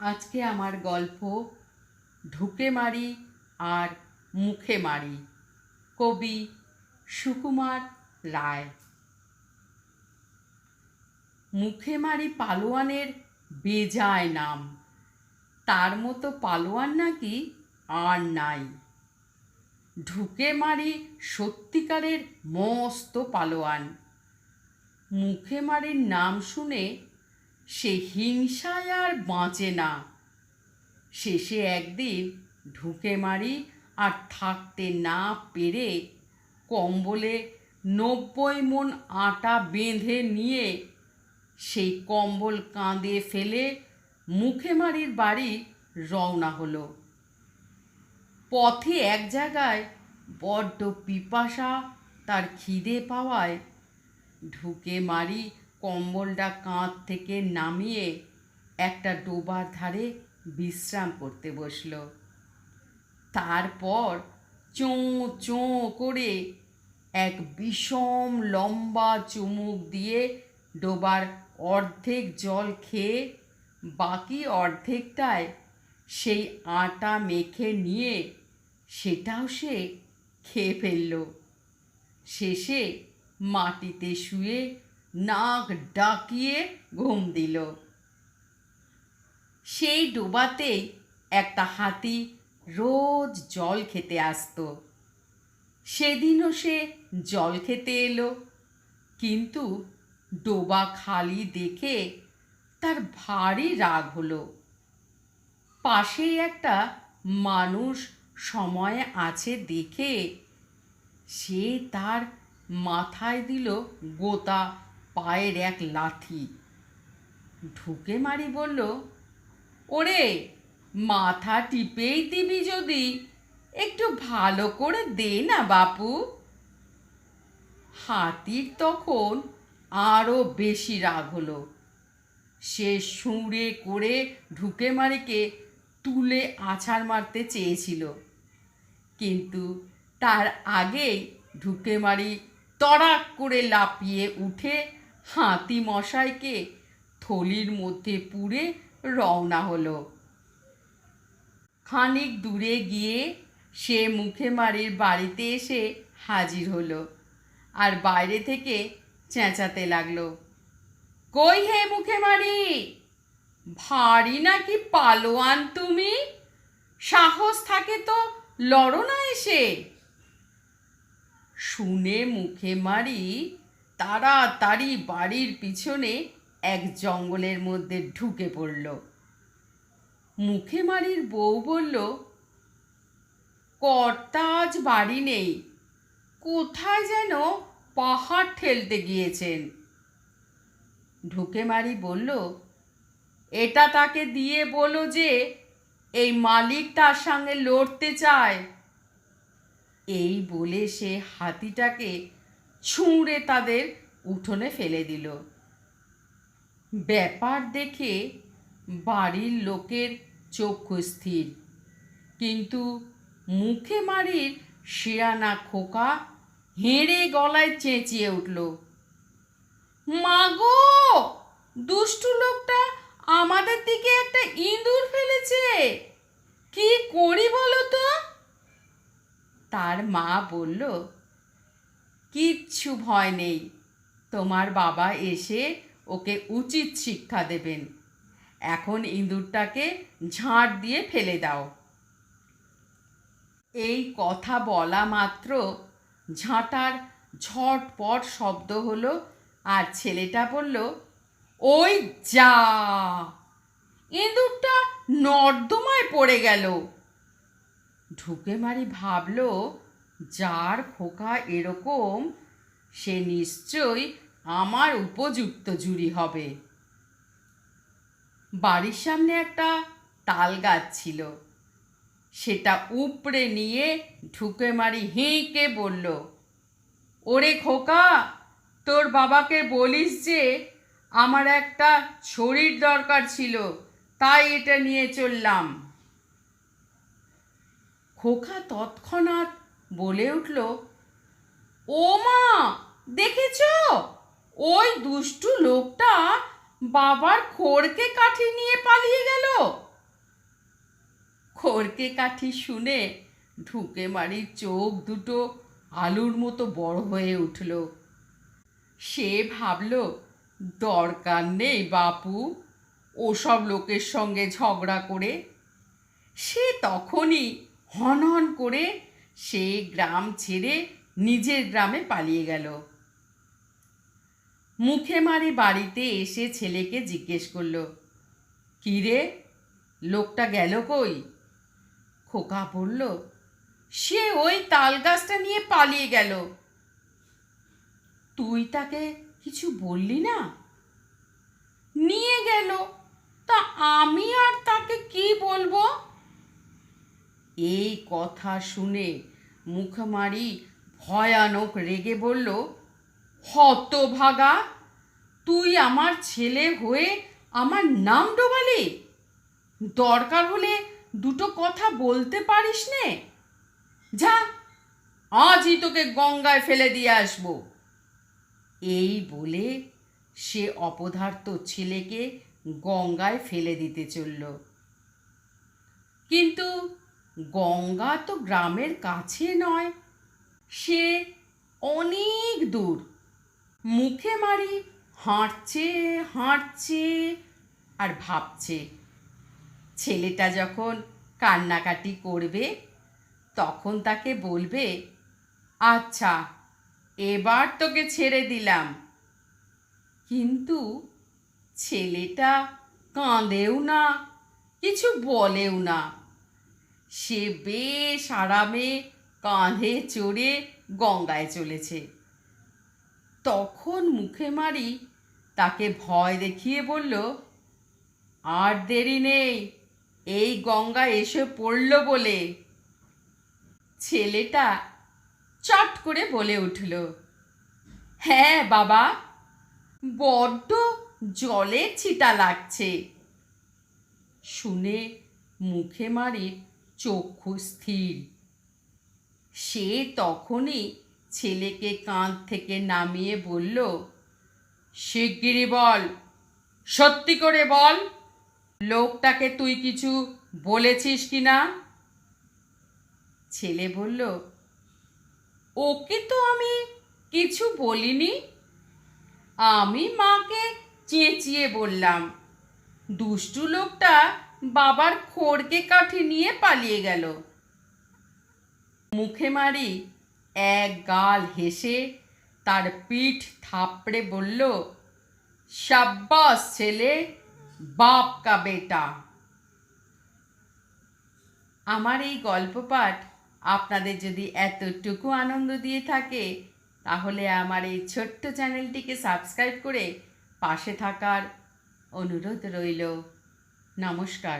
আজকে আমার গল্প ঢুকে মারি আর মুখে মারি। কবি সুকুমার রায়। মুখে মারি পালোয়ানের বেজায় নাম। তার মতো পালোয়ান নাকি আর নাই। ঢুকে মারি সত্যিকারের মস্ত পালোয়ান। মুখে মারির নাম শুনে সে হিংসায় আর বাঁচে না। শেষে একদিন ঢুকে মারি আর থাকতে না পেরে কম্বলে নব্বই মন আটা বেঁধে নিয়ে সেই কম্বল কাঁদে ফেলে মুখে মারির বাড়ি রওনা হলো। পথে এক জায়গায় বড্ড পিপাসা তার খিদে পাওয়ায় ঢুকে মারি কম্বলটা কাঁধ থেকে নামিয়ে একটা ডোবার ধারে বিশ্রাম করতে বসল। তারপর চোঁ চোঁ করে এক বিষম লম্বা চুমুক দিয়ে ডোবার অর্ধেক জল খেয়ে বাকি অর্ধেকটায় সেই আটা মেখে নিয়ে সেটাও সে খেয়ে ফেলল। শেষে মাটিতে শুয়ে নাক ডাকিয়ে ঘুম দিল। সেই ডোবাতেই একটা হাতি রোজ জল খেতে আসতো। সেদিনও সে জল খেতে এলো, কিন্তু ডোবা খালি দেখে তার ভারী রাগ হলো। পাশেই একটা মানুষ সময়ে আছে দেখে সে তার মাথায় দিল গোতা পায়ের এক লাথি। ঢুকে মারি বলল, ওরে, মাথা টিপেই দিবি যদি, একটু ভালো করে দে না বাপু। হাতির তখন আরও বেশি রাগ হলো। সে সুঁড়ে করে ঢুকে মারিকে তুলে আছাড় মারতে চেয়েছিল। কিন্তু তার আগেই ঢুকে মারি তড়াক করে লাপিয়ে উঠে হাতি মশাইকে থলির মধ্যে পুড়ে রওনা হলো। খানিক দূরে গিয়ে সে মুখে মারির বাড়িতে এসে হাজির হলো আর বাইরে থেকে চেঁচাতে লাগল। কই হে মুখে মারি? ভারী নাকি পালোয়ান তুমি? সাহস থাকে তো, লড়ো না এসে। শুনে মুখে মারি তাড়াতাড়ি বাড়ির পিছনে এক জঙ্গলের মধ্যে ঢুকে পড়ল। মুখে মারির বউ বলল, কর্তা আজ বাড়ি নেই। কোথায় যেন পাহাড় ঠেলতে গিয়েছেন? ঢুকে মারি বলল, এটা তাকে দিয়ে বলো যে এই মালিক তার সঙ্গে লড়তে চায়। এই বলে সে হাতিটাকে ছুঁড়ে তাদের উঠোনে ফেলে দিল। ব্যাপার দেখে বাড়ির লোকের চক্ষু স্থির। কিন্তু মুখে মারির শিরানা খোকা হেঁড়ে গলায় চেঁচিয়ে উঠল মাগো দুষ্টু লোকটা আমাদের দিকে একটা ইঁদুর ফেলেছে। কি করি বলো তো? তার মা বলল কিচ্ছু ভয় নেই। তোমার বাবা এসে ওকে উচিত শিক্ষা দেবেন। এখন ইঁদুরটাকে ঝাঁট দিয়ে ফেলে দাও। এই কথা বলা মাত্র ঝাঁটার ঝটপট শব্দ হলো আর ছেলেটা বলল, ওই যা! ইঁদুরটা নর্দমায় পড়ে গেল। ঢুকে মারি ভাবলো যার খোকা এরকম, সে নিশ্চয়ই আমার উপযুক্ত জুরি হবে। বাড়ির সামনে একটা তাল গাছ ছিল। সেটা উপড়ে নিয়ে ঢুকে মারি হেঁকে বলল, ওরে খোকা, তোর বাবাকে বলিস যে আমার একটা শরীর দরকার ছিল, তাই এটা নিয়ে চললাম। খোকা তৎক্ষণাৎ বলে উঠল, ও মা, দেখেছ? ওই দুষ্টু লোকটা বাবার খড়কে কাঠি নিয়ে পালিয়ে গেল। খড়কে কাঠি শুনে ঢুকে মারির চোখ দুটো আলুর মতো বড় হয়ে উঠল। সে ভাবল, দরকার নেই বাপু, ওসব লোকের সঙ্গে ঝগড়া করে। সে তখনই হন হন করে সে গ্রাম ছেড়ে নিজের গ্রামে পালিয়ে গেল। মুখে মারি বাড়িতে এসে ছেলেকে জিজ্ঞেস করল, কী রে, লোকটা গেল কই? খোকা বলল, সে ওই তাল গাছটা নিয়ে পালিয়ে গেল। তুই তাকে কিছু বললি না? নিয়ে গেল, তা আমি আর তাকে কি বলব? এই কথা শুনে মুখমারি ভয়ানক রেগে বলল, হতভাগা, তুই আমার ছেলে হয়ে আমার নাম ডোবালি? দরকার হলে দুটো কথা বলতে পারিস নে। যা, আজই তোকে গঙ্গায় ফেলে দিয়ে আসব। এই বলে সে অপদার্থ ছেলেকে গঙ্গায় ফেলে দিতে চলল। কিন্তু গঙ্গা তো গ্রামের কাছে নয়, সে অনেক দূর। মুখে মারি হাঁটছে হাঁটছে আর ভাবছে, ছেলেটা যখন কান্নাকাটি করবে তখন তাকে বলবে আচ্ছা এবার তোকে ছেড়ে দিলাম। কিন্তু ছেলেটা কাঁদেও না, কিছু বলেও না। সে বেশ আরামে কাঁধে চড়ে গঙ্গায় চলেছে। তখন মুখে মারি তাকে ভয় দেখিয়ে বলল, আর দেরি নেই, এই গঙ্গা এসে পড়ল বলে। ছেলেটা চট করে বলে উঠল হ্যাঁ বাবা, বড্ড জলের ছিটা লাগছে। শুনে মুখে মারি চক্ষু স্থির। সে তখনই ছেলেকে কাঁধ থেকে নামিয়ে বলল, শিগগিরই বল। সত্যি করে বল, লোকটাকে তুই কিছু বলেছিস কি না? ছেলে বলল, ওকে তো আমি কিছু বলিনি। আমি মাকে চেঁচিয়ে বললাম, দুষ্টু লোকটা বাবার খড়কে কাঠি নিয়ে পালিয়ে গেল। মুখে মারি, এক গাল হেসে তার পিঠ থাপড়ে বলল, সাব্বাস ছেলে, বাপ কা বেটা। আমার এই গল্প পাঠ আপনাদের যদি এতটুকু আনন্দ দিয়ে থাকে, তাহলে আমার এই ছোট্ট চ্যানেলটিকে সাবস্ক্রাইব করে পাশে থাকার অনুরোধ রইল। নমস্কার।